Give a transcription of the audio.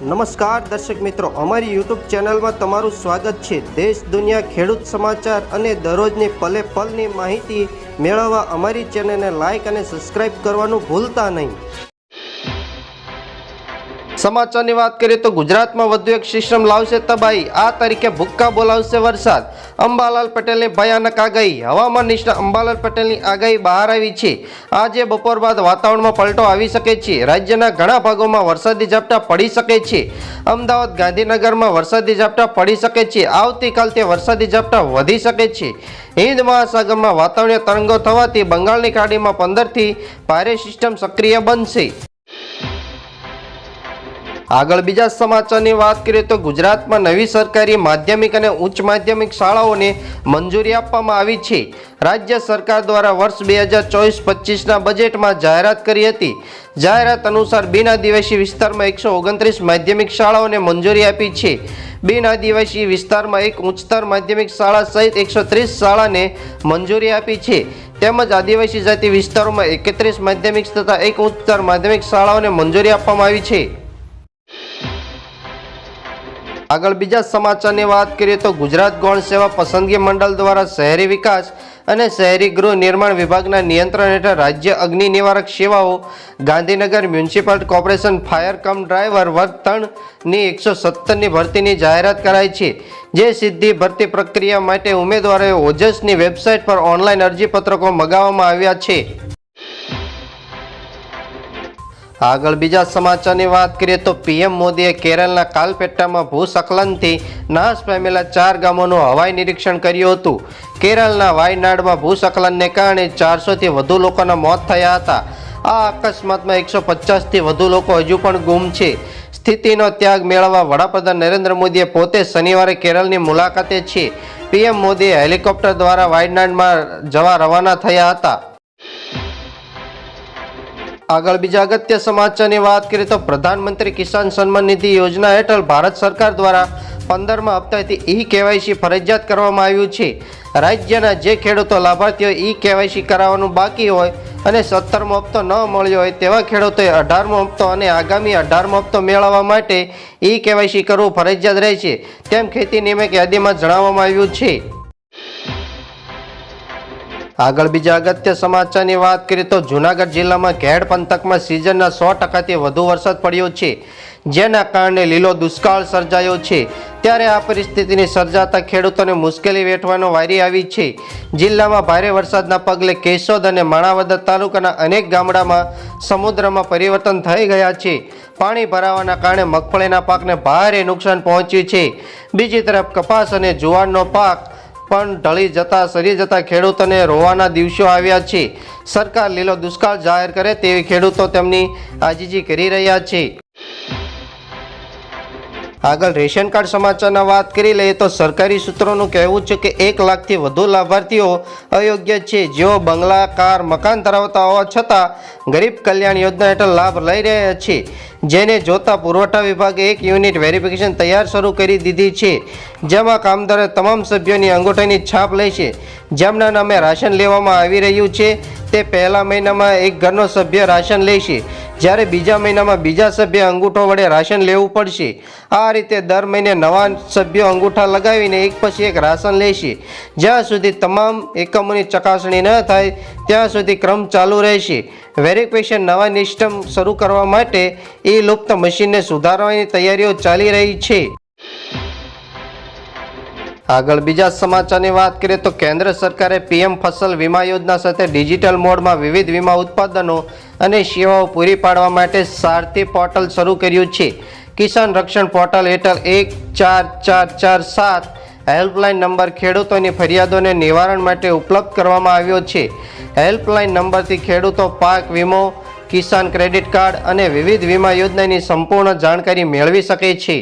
નમસ્કાર દર્શક મિત્રો, અમારી યુટ્યુબ ચેનલમાં તમારું સ્વાગત છે. દેશ, દુનિયા, ખેડૂત સમાચાર અને દરરોજની પલે પલની માહિતી મેળવવા અમારી ચેનલને લાઇક અને સબસ્ક્રાઇબ કરવાનું ભૂલતા નહીં. સમાચારની વાત કરીએ તો ગુજરાતમાં વધુ એક સિસ્ટમ લાવશે તબાહી. આ તારીખે ભૂક્કા બોલાવશે વરસાદ. અંબાલાલ પટેલની ભયાનક આગાહી. હવામાન નિષ્ણાત અંબાલાલ પટેલની આગાહી બહાર આવી છે. આજે બપોર બાદ વાતાવરણમાં પલટો આવી શકે છે. રાજ્યના ઘણા ભાગોમાં વરસાદી ઝાપટા પડી શકે છે. અમદાવાદ, ગાંધીનગરમાં વરસાદી ઝાપટા પડી શકે છે. આવતીકાલથી વરસાદી ઝાપટા વધી શકે છે. હિન્દ મહાસાગરમાં વાતાવરણીય તરંગો થવાથી બંગાળની ખાડીમાં પંદરથી ભારે સિસ્ટમ સક્રિય બનશે. આગળ બીજા સમાચારની વાત કરીએ તો ગુજરાતમાં નવી સરકારી માધ્યમિક અને ઉચ્ચ માધ્યમિક શાળાઓને મંજૂરી આપવામાં આવી છે. રાજ્ય સરકાર દ્વારા વર્ષ બે હજાર ચોવીસ પચીસના બજેટમાં જાહેરાત કરી હતી. જાહેરાત અનુસાર બિન આદિવાસી વિસ્તારમાં એકસો ઓગણત્રીસ માધ્યમિક શાળાઓને મંજૂરી આપી છે. બિન આદિવાસી વિસ્તારમાં એક ઉચ્ચતર માધ્યમિક શાળા સહિત એકસો ત્રીસ શાળાને મંજૂરી આપી છે. તેમજ આદિવાસી જાતિ વિસ્તારોમાં એકત્રીસ માધ્યમિક તથા એક ઉચ્ચતર માધ્યમિક શાળાઓને મંજૂરી આપવામાં આવી છે. આગળ બીજા સમાચારની વાત કરીએ તો ગુજરાત ગૌણ સેવા પસંદગી મંડળ દ્વારા શહેરી વિકાસ અને શહેરી ગૃહ નિર્માણ વિભાગના નિયંત્રણ હેઠળ રાજ્ય અગ્નિ નિવારક સેવાઓ, Gandhinagar municipal corporation fire cum driver વર્ગ ત્રણની એકસો સત્તરની ભરતીની જાહેરાત કરાઈ છે. જે સિદ્ધિ ભરતી પ્રક્રિયા માટે ઉમેદવારોએ ઓજસની વેબસાઇટ પર ઓનલાઈન અરજીપત્રકો મગાવવામાં આવ્યા છે. આગળ બીજા સમાચારની વાત કરીએ તો પીએમ મોદીએ કેરળના કાલપેટ્ટામાં ભૂસ્ખલનથી નાશ પામેલા ચાર ગામોનું હવાઈ નિરીક્ષણ કર્યું હતું. કેરળના વાયનાડમાં ભૂસ્ખલનને કારણે ચારસોથી વધુ લોકોના મોત થયા હતા. આ અકસ્માતમાં એકસો પચાસથી વધુ લોકો હજુ પણ ગુમ છે. સ્થિતિનો ત્યાગ મેળવવા વડાપ્રધાન નરેન્દ્ર મોદીએ પોતે શનિવારે કેરળની મુલાકાતે છે. પીએમ મોદીએ હેલિકોપ્ટર દ્વારા વાયનાડમાં જવા રવાના થયા હતા. આગળ બીજા અગત્ય સમાચારની વાત કરીએ તો પ્રધાનમંત્રી કિસાન સન્માન નિધિ યોજના હેઠળ ભારત સરકાર દ્વારા પંદરમા હપ્તાથી ઈ કેવાયસી ફરજિયાત કરવામાં આવ્યું છે. રાજ્યના જે ખેડૂતો લાભાર્થીઓ ઈ કેવાયસી કરાવવાનું બાકી હોય અને સત્તરમો હપ્તો ન મળ્યો હોય તેવા ખેડૂતોએ અઢારમો હપ્તો અને આગામી અઢારમો હપ્તો મેળવવા માટે ઈ કેવાયસી કરવું ફરજિયાત રહે છે. તેમ ખેતી નિયમક યાદીમાં જણાવવામાં આવ્યું છે. આગળ બીજા અગત્ય સમાચારની વાત કરીએ તો જૂનાગઢ જિલ્લામાં ઘેડ પંથકમાં સિઝનના સો ટકાથી વધુ વરસાદ પડ્યો છે, જેના કારણે લીલો દુષ્કાળ સર્જાયો છે. ત્યારે આ પરિસ્થિતિની સર્જાતા ખેડૂતોને મુશ્કેલી વેઠવાનો વારી આવી છે. જિલ્લામાં ભારે વરસાદના પગલે કેશોદ અને માણાવદર તાલુકાના અનેક ગામડામાં સમુદ્રમાં પરિવર્તન થઈ ગયા છે. પાણી ભરાવાના કારણે મગફળીના પાકને ભારે નુકસાન પહોંચ્યું છે. બીજી તરફ કપાસ અને જુવારનો પાક પણ ઢળી જતા, સરી જતા ખેડૂતોને રોવાના દિવસો આવ્યા છે. સરકાર લીલો દુષ્કાળ જાહેર કરે તેવી ખેડૂતો તેમની આજીજી કરી રહ્યા છે. આગળ રેશન કાર્ડ સમાચારના વાત કરી લઈએ તો સરકારી સૂત્રોનું કહેવું છે કે એક લાખથી વધુ લાભાર્થીઓ અયોગ્ય છે. જેઓ બંગલા, કાર, મકાન ધરાવતા હોવા છતાં ગરીબ કલ્યાણ યોજના હેઠળ લાભ લઈ રહ્યા છે. જેને જોતા પુરવઠા વિભાગે એક યુનિટ વેરિફિકેશન તૈયાર શરૂ કરી દીધી છે. જેમાં કામદારે તમામ સભ્યોની અંગૂઠાની છાપ લે છે. જેમના નામે રાશન લેવામાં આવી રહ્યું છે. તે પહેલા મહિનામાં એક ઘરનો સભ્ય રાશન લેશે જ્યારે બીજા મહિનામાં બીજા સભ્ય અંગૂઠો વડે રાશન લેવું પડશે. આ રીતે દર મહિને નવા સભ્યો અંગૂઠા લગાવીને એક પછી એક રાશન લેશે. જ્યાં સુધી તમામ એકમોની ચકાસણી ન થાય, ત્યાં સુધી ક્રમ ચાલુ રહેશે. વેરિફિકેશન નવા નિષ્ઠમ શરૂ કરવા માટે એ લુપ્ત મશીનને સુધારવાની તૈયારીઓ ચાલી રહી છે. આગળ બીજા સમાચારની વાત કરીએ તો કેન્દ્ર સરકારે પીએમ ફસલ વીમા યોજના સાથે ડિજિટલ મોડમાં વિવિધ વીમા ઉત્પાદનો અને સેવાઓ પૂરી પાડવા માટે સારથી પોર્ટલ શરૂ કર્યું છે. કિસાન રક્ષણ પોર્ટલ હેઠળ એક, ચાર ચાર ચાર, સાત હેલ્પલાઇન નંબર ખેડૂતોની ફરિયાદોને નિવારણ માટે ઉપલબ્ધ કરવામાં આવ્યો છે. હેલ્પલાઇન નંબરથી ખેડૂતો પાક, વીમો, કિસાન ક્રેડિટ કાર્ડ અને વિવિધ વીમા યોજનાની સંપૂર્ણ જાણકારી મેળવી શકે છે.